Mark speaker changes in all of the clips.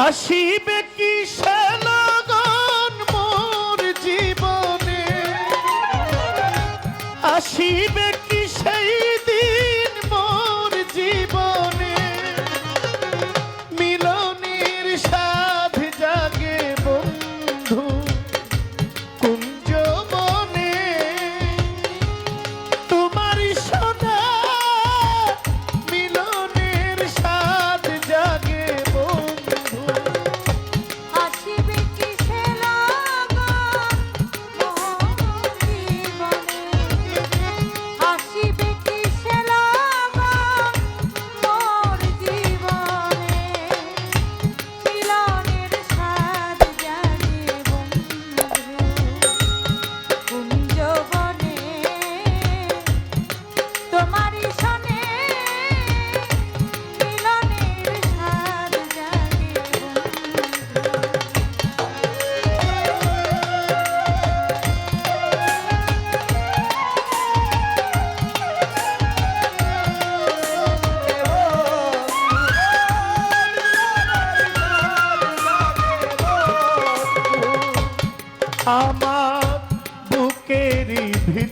Speaker 1: আসিবে কি সেলগন মোর জীবনে? আসিবে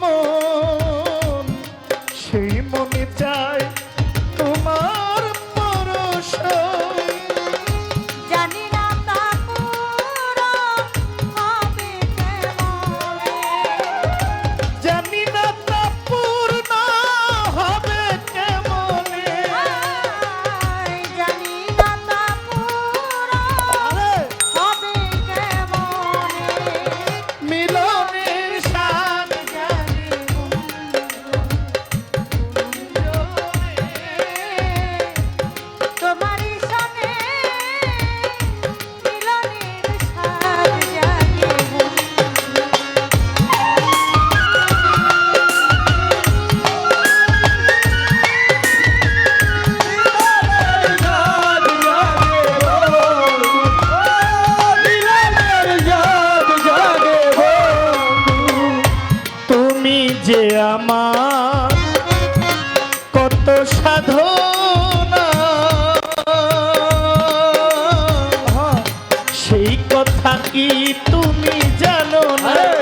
Speaker 1: মন সেই মনে
Speaker 2: চায়
Speaker 1: তুমি যে আমার কত সাধু সেই কথা কি তুমি জানো না?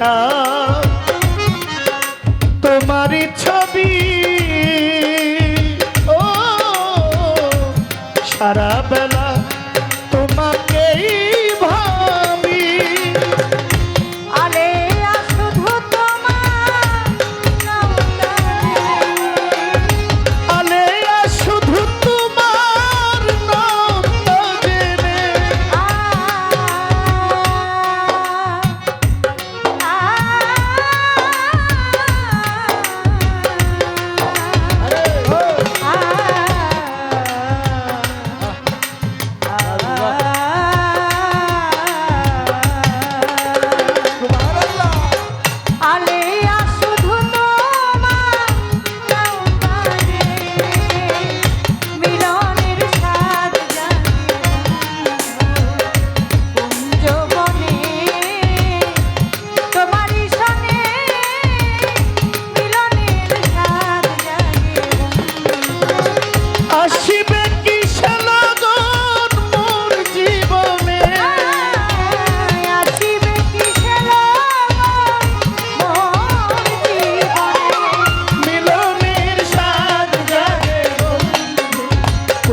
Speaker 2: দাও তোমার ছবি ও
Speaker 1: সারা বেলা